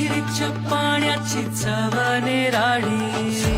विहिरीच्या पाण्याची चव निराळी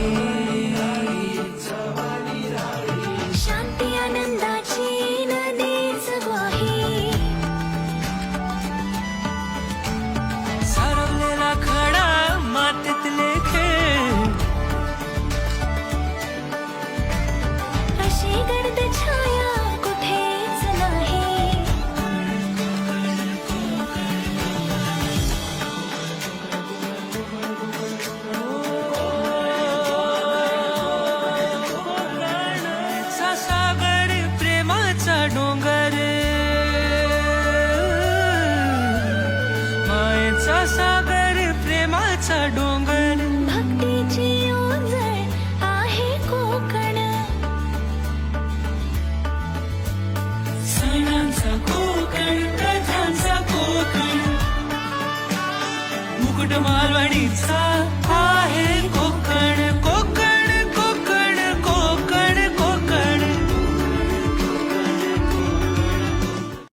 ముకుటమాలు అణించా